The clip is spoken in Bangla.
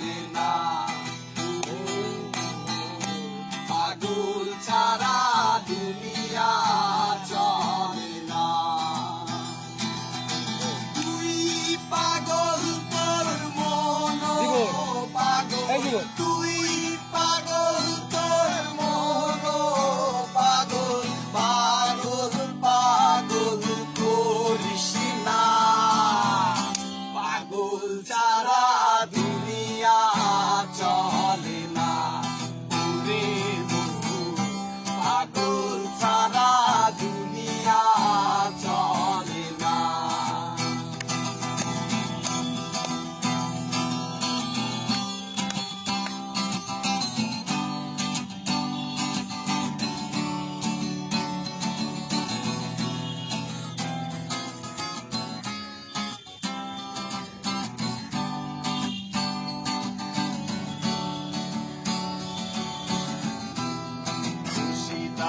জানে পাগল ছাড়া দুনিয়া তুই পাগল তোর মন পাগল। তুই পাগল তোর মন পাগল। পাগল পাগল করিস না। পাগল ছাড়া দুনিয়া